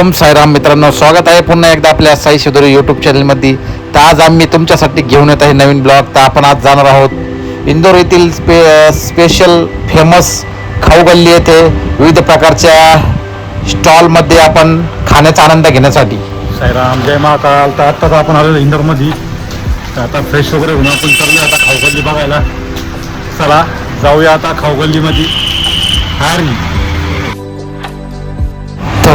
ओम साईराम मित्रांनो स्वागत आहे पुन्हा एकदा आपल्या साई शिदोरी यूट्यूब चॅनलमध्ये तर आज आम्ही तुमच्यासाठी घेऊन येत आहे नवीन ब्लॉग तर आपण आज जाणार आहोत इंदोर येथील स्पे स्पेशल फेमस खाऊ गल्ली येथे विविध प्रकारच्या स्टॉलमध्ये आपण खाण्याचा आनंद घेण्यासाठी. साईराम जय महाकाल. तर आत्ताच आपण आलेलो इंदोरमध्ये. तर आता फ्रेश वगैरे होऊन आपण चाललो आता खाऊगल्ली बघायला. चला जाऊया आता खाऊगल्लीमध्ये हारी.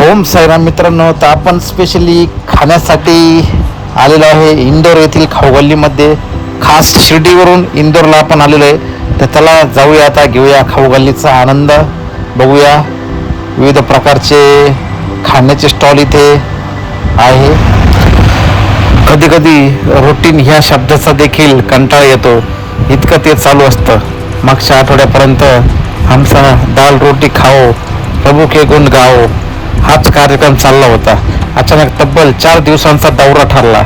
ओम साईराम मित्रांनो तर आपण स्पेशली खाण्यासाठी आलेलो आहे इंदोर येथील खाऊगल्लीमध्ये. खास शिर्डीवरून इंदोरला आपण आलेलो आहे. तर त्याला जाऊया आता घेऊया खाऊगल्लीचा आनंद बघूया विविध प्रकारचे खाण्याचे स्टॉल इथे आहे. कधी कधी रुटीन ह्या शब्दाचा देखील कंटाळा येतो. इतकं ते चालू असतं. मागच्या आठवड्यापर्यंत आमचा दाल रोटी खाओ प्रभू के गुण गाओ. हाच कार्यक्रम चालला होता. अचानक तब्बल चार दिवसांचा दौरा ठरला.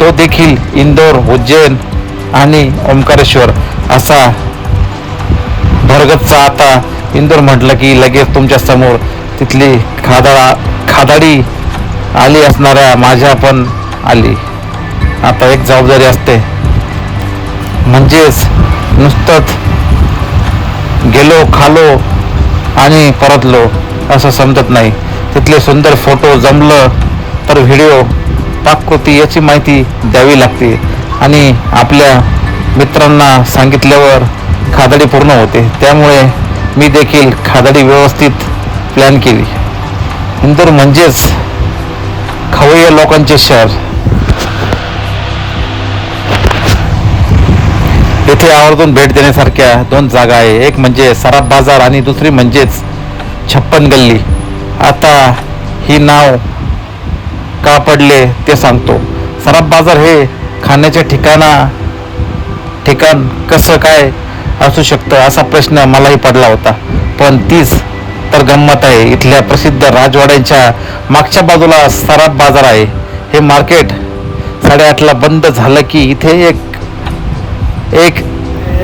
तो देखील इंदोर उज्जैन आणि ओंकारेश्वर असा भरगतचा आता इंदोर म्हटलं की लगेच तुमच्यासमोर तिथली खादाळा खादाडी आली असणाऱ्या माझ्या पण आली. आता एक जबाबदारी असते. म्हणजेच नुसतंच गेलो खालो आणि परतलो. असं समजत नाही. तिथले सुंदर फोटो जमलं तर व्हिडिओ पाककृती याची माहिती द्यावी लागते. आणि आपल्या मित्रांना सांगितल्यावर खादडी पूर्ण होते. त्यामुळे मी देखील खादडी व्यवस्थित प्लॅन केली. इंदूर म्हणजेच खवय्ये लोकांचे शहर. येथे आवर्जून भेट देण्यासारख्या दोन जागा आहे. एक म्हणजे सराफ बाजार आणि दुसरी म्हणजेच छप्पन गल्ली. आता ही नाव का पडले ते सांगतो. सराफ बाजार हे खाण्याच्या ठिकाणा ठिकाण कसं काय असू शकतं असा प्रश्न मलाही पडला होता. पण तीच तर गंमत आहे. इथल्या प्रसिद्ध राजवाड्यांच्या मागच्या बाजूला सराफ बाजार आहे. हे मार्केट साडेआठला बंद झालं की इथे एक एक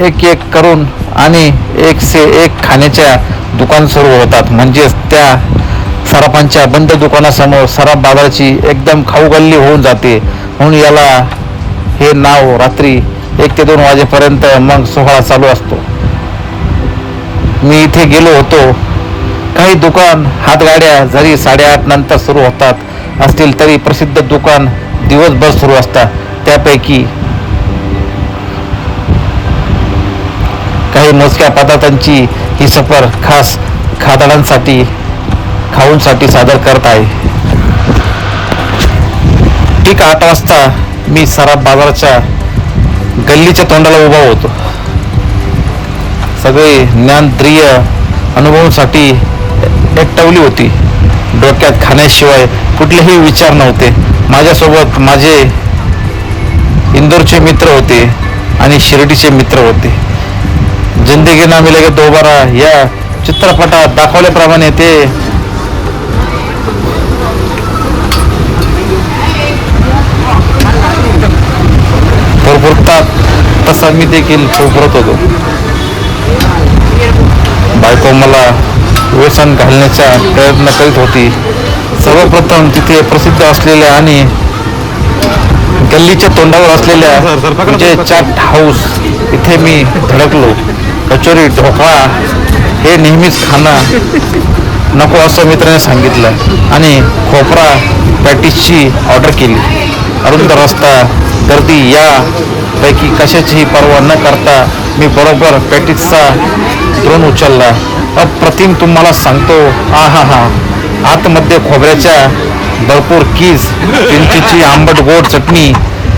एक एक करून आणि एक से एक खाण्याच्या दुकान सुरू होतात. म्हणजेच त्या सराफांच्या बंद दुकानासमोर सराफ बाजाराची एकदम खाऊ गल्ली होऊन जाते. म्हणून याला हे नाव रात्री एक ते दोन वाजेपर्यंत मग सोहळा चालू असतो. मी इथे गेलो होतो. काही दुकान हातगाड्या जरी साडेआठ नंतर सुरू होतात असतील तरी प्रसिद्ध दुकान दिवसभर सुरू असतात. त्यापैकी काही मोजक्या पदार्थांची ही सफर खास खादाडांसाठी खाऊंसाठी सादर करत आहे. ठीक आठ वाजता मी सराफ बाजाराच्या गल्लीच्या तोंडाला उभा होतो. सगळे ज्ञानप्रिय अनुभवांसाठी एकटवली होती. डोक्यात खाण्याशिवाय कुठलेही विचार नव्हते. माझ्यासोबत माझे इंदोरचे मित्र होते आणि शिर्डीचे मित्र होते. जिंदगी ना मिलेगे दोबारा या चित्रपटात दाखवल्याप्रमाणे ते फुरफुरतात तसा मी देखील फुरफुरत होतो. बायको मला व्यसन घालण्याचा प्रयत्न करीत होती. सर्वप्रथम तिथे प्रसिद्ध असलेल्या आणि गल्लीच्या तोंडावर असलेल्या जे चाट हाऊस इथे मी धडकलो. कचोरी ढोकळा हे नेहमीच खाणं नको असं मित्राने सांगितलं. आणि खोपरा पॅटीसची ऑर्डर केली. अरुंद रस्ता गर्दी या पैकी कशाचीही पर्वा न करता मी बरोबर पॅटीसचा द्रोण उचलला. अप्रतिम तुम्हाला सांगतो आ हा हा आतमध्ये खोबऱ्याच्या भरपूर कीज चिंचेची आंबट गोड चटणी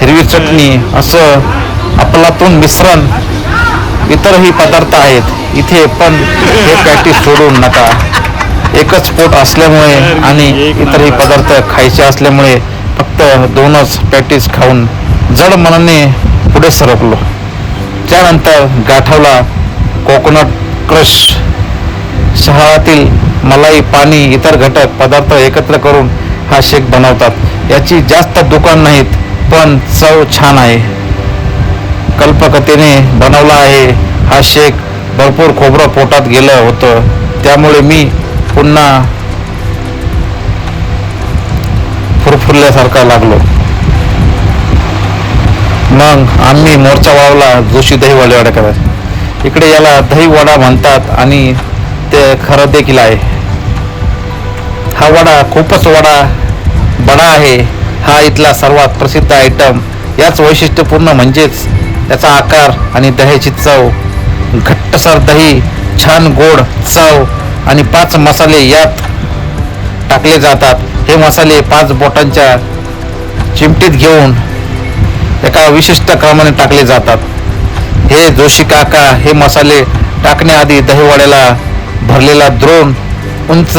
हिरवी चटणी असं आपलातून मिश्रण इतरही पदार्थ आहेत. इथे पण हे पॅटीस सोडून नका. एकच पोट असल्यामुळे आणि इतरही पदार्थ खायचे असल्यामुळे फक्त दोनच पॅटीस खाऊन जड मनाने पुढे सरकलो. त्यानंतर गाठवला कोकोनट क्रश शहरातील मलाई पाणी इतर घटक पदार्थ एकत्र करून हा शेक बनवतात. याची जास्त दुकान नाहीत पण चव छान आहे. कल्पकतेने बनवला आहे. हा शेक भरपूर खोबरं पोटात गेलं होतं. त्यामुळे मी पुन्हा फुरफुरल्यासारखा लागलो. मग आम्ही मोर्चा वावला जोशी दहीवाले वाड्याकडे इकडे याला दही वडा म्हणतात आणि ते खरं देखील आहे. हा वडा खूपच वडा बडा आहे. हा इथला सर्वात प्रसिद्ध आयटम याच वैशिष्ट्यपूर्ण म्हणजेच त्याचा आकार आणि दह्याची चव घट्टसर दही छान गोड चव आणि पाच मसाले यात टाकले जातात. हे मसाले पाच बोटांच्या चिमटीत घेऊन एका विशिष्ट क्रमाने टाकले जातात. हे जोशी काका हे मसाले टाकण्याआधी दहीवड्याला भरलेला द्रोण उंच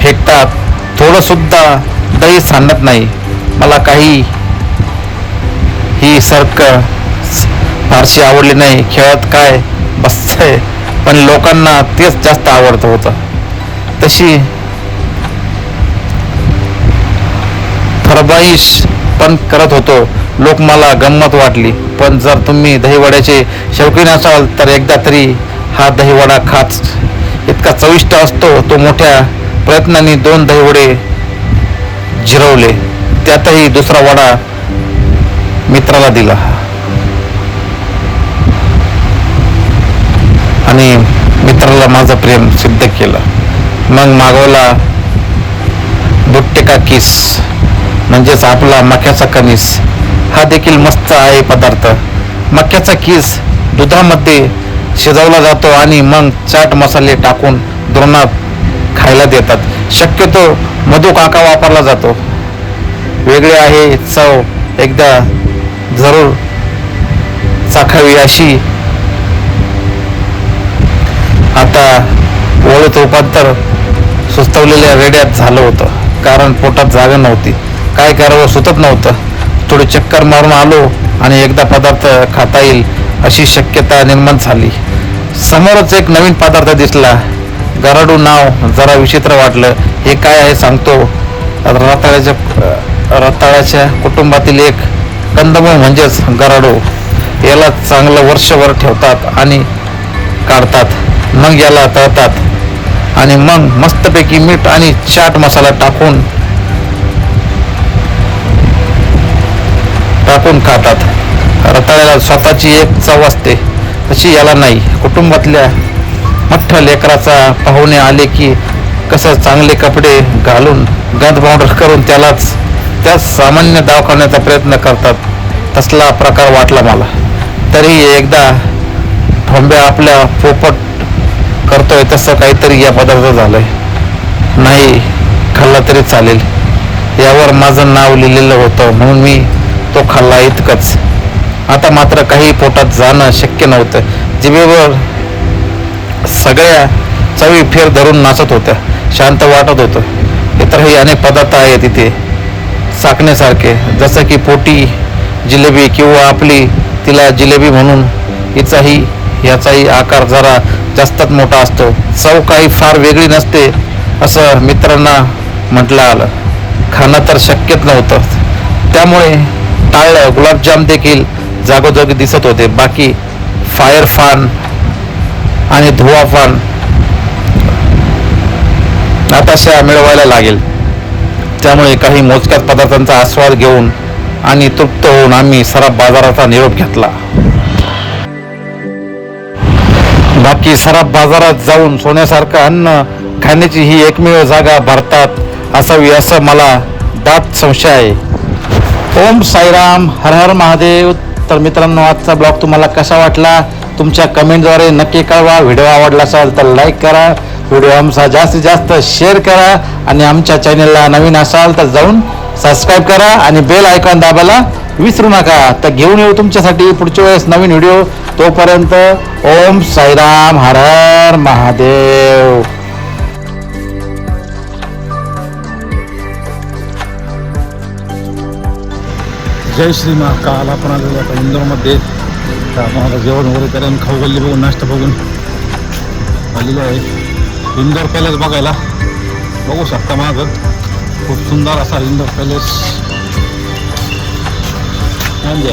फेकतात. थोडंसुद्धा दही सांडत नाही. मला काही ही सर्क फारशी आवडली नाही. खेळत काय? बसतंय. पण लोकांना तेच जास्त आवडतं होतं. तशी फरमाईश पण करत होतो. लोक मला गंमत वाटली. पण जर तुम्ही दहीवड्याचे शौकीन असाल तर एकदा तरी हा दहीवडा खाच. इतका चविष्ट असतो. तो मोठ्या प्रयत्नांनी दोन दहीवडे जिरवले. त्यातही दुसरा वडा मित्राला दिला. आणि मित्राला माझं प्रेम सिद्ध केलं. मग मागवला बुट्टेका किस म्हणजेच आपला मक्याचा कणीस. हा देखील मस्त आहे पदार्थ. मक्याचा किस दुधामध्ये शिजवला जातो आणि मग चाट मसाले टाकून द्रोणात खायला देतात. शक्यतो मधु काका वापरला जातो. वेगळे आहे चव एकदा जरूर चाखावी अशी आता ओळीत रूपांतर सुस्तवलेल्या रेड्यात झालं होतं. कारण पोटात जागा नव्हती. काय करावं सुतत नव्हतं. थोडी चक्कर मारून आलो आणि एकदा पदार्थ खाता येईल अशी शक्यता निर्माण झाली. समोरच एक नवीन पदार्थ दिसला. गराडू नाव जरा विचित्र वाटलं. हे काय आहे सांगतो. रताळ्याच्या रताळ्याच्या कुटुंबातील एक कंदमूळ म्हणजेच गराडू. याला चांगलं वर्षभर ठेवतात आणि काढतात. मग याला तळतात. आणि मग मस्तपैकी मीठ आणि चाट मसाला टाकून टाकून खातात. रताळ्याला स्वतःची एक चव असते. तशी याला नाही. कुटुंबातल्या मोठ्या लेकराचा पाहुणे आले की कसं चांगले कपडे घालून गंध पावडर करून त्यालाच त्याच सामान्य दवाखान्याचा प्रयत्न करतात. तसला प्रकार वाटला मला. तरी एकदा ठोंब्या आपल्या पोपट करतोय तसं काहीतरी या पदार्थ झालंय. नाही खाल्ला तरी चालेल. यावर माझं नाव लिहिलेलं होतं म्हणून मी तो खाल्ला इतकंच. आता मात्र काही पोटात जाणं शक्य नव्हतं. जिभेवर सगळ्या चवी फेर धरून नाचत होत्या. शांत वाटत होतं. इतरही अनेक पदार्थ आहेत तिथे चाकण्यासारखे जसं की पोटी जिलेबी किंवा आपली तिला जिलेबी म्हणून हिचाही याचाही आकार जरा जास्तच मोठा असतो. चव काही फार वेगळी नसते असं मित्रांना म्हटलं आलं. खाणं तर शक्यच नव्हतं. त्यामुळे टाळलं. गुलाबजाम देखील जागोजागी दिसत होते. बाकी फायर फान आणि धुवा फान नाताशा मिळवायला लागेल. त्यामुळे काही मोजक्यात पदार्थांचा आस्वाद घेऊन आणि तृप्त होऊन आम्ही सराफ बाजाराचा निरोप घेतला. बाकी सराफ बाजारात जाऊन सोन्यासारखं अन्न खाण्याची ही एकमेव जागा भारतात असावी असं मला दाट संशय आहे. ओम साईराम हर हर महादेव. तर मित्रांनो आजचा ब्लॉग तुम्हाला कसा वाटला? तुमच्या कमेंटद्वारे नक्की कळवा. व्हिडिओ आवडला असाल तर लाईक करा. व्हिडिओ आमचा जास्तीत जास्त शेअर करा. आणि आमच्या चॅनलला नवीन असाल तर जाऊन सबस्क्राईब करा आणि बेल आयकॉन दाबायला विसरू नका. तर घेऊन येऊ तुमच्यासाठी पुढच्या वेळेस नवीन व्हिडिओ तोपर्यंत ओम साईराम हर हर महादेव. जय श्री महाकाल आपण आलेलो आता इंदोरमध्ये. तर आपण आता जेवण वगैरे करून खाऊ गल्ली बघून नाश्ता बघून आलेलो आहे. इंदोर पॅलेस बघायला. बघू शकता मागं. खूप सुंदर असा इंदोर पॅलेस म्हणजे